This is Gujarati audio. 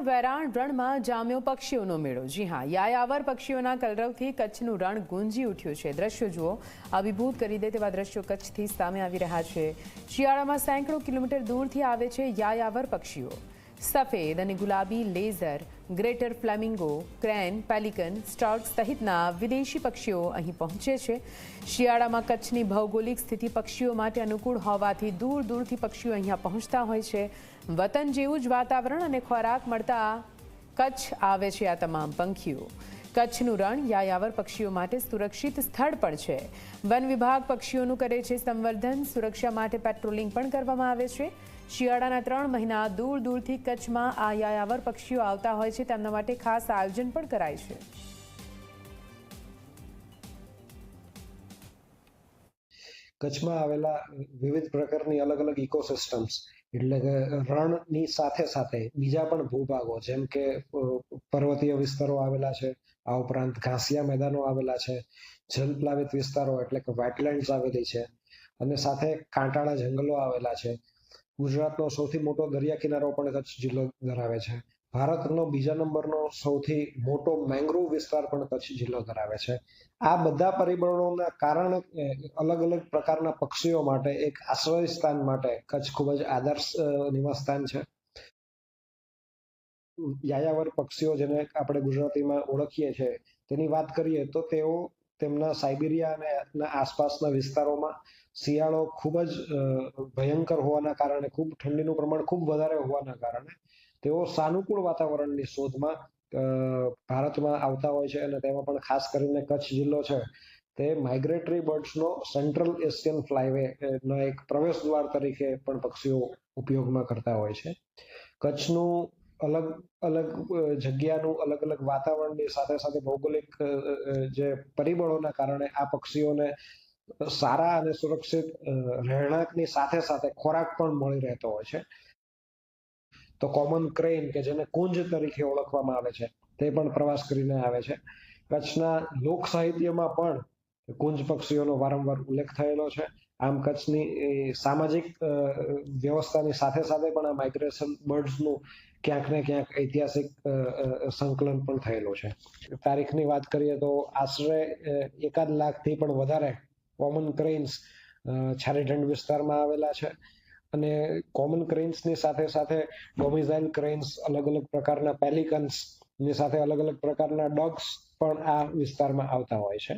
વેરાણ રણમાં જામ્યો પક્ષીઓનો મેળો. જી હા, યાયાવર પક્ષીઓના કલરવથી કચ્છનું રણ ગુંજી ઉઠ્યું છે. દ્રશ્યો જુઓ. અભિભૂત કરી દે તેવા દ્રશ્યો કચ્છથી સામે આવી રહ્યા છે. શિયાળામાં સેંકડો કિલોમીટર દૂરથી આવે છે યાયાવર પક્ષીઓ. સફેદ અને ગુલાબી lesser greater flamingo, crane, pelican, stork સહિતના વિદેશી પક્ષીઓ અહીં પહોંચે છે. શિયાળામાં કચ્છની ભૌગોલિક સ્થિતિ પક્ષીઓ માટે અનુકૂળ હોવાથી દૂર દૂરથી પક્ષીઓ અહીંયા પહોંચતા હોય છે. વતન જેવું જ વાતાવરણ અને ખોરાક મળતા કચ્છ આવે છે આ તમામ પંખીઓ. કચ્છનું રણ યાયાવર પક્ષીઓ માટે સુરક્ષિત સ્થળ પણ છે. વન વિભાગ પક્ષીઓનું કરે છે સંવર્ધન. સુરક્ષા માટે પેટ્રોલિંગ પણ કરવામાં આવે છે. શિયાળાના ત્રણ મહિના દૂર દૂરથી કચ્છમાં આ યાયાવર પક્ષીઓ આવતા હોય છે. તેમના માટે ખાસ આયોજન પણ કરાય છે. કચ્છમાં આવેલા વિવિધ પ્રકારની અલગ અલગ ઇકોસિસ્ટમ્સ એટલે કે રણની સાથે સાથે બીજા પણ ભૂભાગો, જેમ કે પર્વતીય વિસ્તારો આવેલા છે, આ ઉપરાંત ઘાસિયા મેદાનો આવેલા છે, જલપ્લાવિત વિસ્તારો એટલે કે વેટલેન્ડ્સ આવેલી છે, અને સાથે કાંટાળા જંગલો આવેલા છે. ગુજરાતનો સૌથી મોટો દરિયા કિનારો પણ કચ્છ જિલ્લો ધરાવે છે. ભારતનો બીજા નંબરનો સૌથી મોટો મેંગ્રોવ વિસ્તાર પણ કચ્છ જિલ્લો ધરાવે છે. આ બધા પરિબળોના કારણે અલગ અલગ પ્રકારના પક્ષીઓ માટે એક આશ્રય સ્થાન માટે કચ્છ ખૂબ જ આદર્શ નિવાસ સ્થાન છે. યાયાવર પક્ષીઓ જેને આપણે ગુજરાતીમાં ઓળખીએ છીએ, તેની વાત કરીએ તો તેઓ તેમના સાઇબિરિયા અને આસપાસના વિસ્તારોમાં શિયાળો ખૂબ જ ભયંકર હોવાના કારણે, ખૂબ ઠંડીનું પ્રમાણ ખૂબ વધારે હોવાના કારણે તેઓ સાનુકૂળ વાતાવરણની શોધમાં ભારતમાં આવતા હોય છે અને તેમાં પણ ખાસ કરીને કચ્છ જિલ્લો છે. તે માઇગ્રેટરી બર્ડ્સનો સેન્ટ્રલ એશિયન ફ્લાયવે એક પ્રવેશ દ્વાર તરીકે પણ પક્ષીઓ ઉપયોગમાં કરતા હોય છે. કચ્છનું અલગ અલગ જગ્યાનું અલગ અલગ વાતાવરણની સાથે સાથે ભૌગોલિક જે પરિબળોના કારણે આ પક્ષીઓને સારા અને સુરક્ષિત રહેણાંકની સાથે સાથે ખોરાક પણ મળી રહેતો હોય છે. તો કોમન ક્રેન કે જેને કુંજ તરીકે ઓળખવામાં આવે છે, તે પણ પ્રવાસ કરીને આવે છે. કચ્છના લોક સાહિત્યમાં પણ કુંજ પક્ષીઓનો વારંવાર ઉલ્લેખ થયેલો છે. આમ કચ્છની સામાજિક વ્યવસ્થાની સાથે સાથે પણ આ માઇગ્રેશન બર્ડ્સનું ક્યાંક ને ક્યાંક ઐતિહાસિક સંકલન પણ થયેલું છે. તારીખની વાત કરીએ તો આશરે એકાદ લાખથી પણ વધારે કોમન ક્રેન્સ છારીઢંડ વિસ્તારમાં આવેલા છે. અને કોમન ક્રેન્સની સાથે સાથે ડોમિઝાઇલ ક્રેન્સ અલગ અલગ પ્રકારના પેલિકન્સની સાથે અલગ અલગ પ્રકારના ડોગ્સ પણ આ વિસ્તારમાં આવતા હોય છે.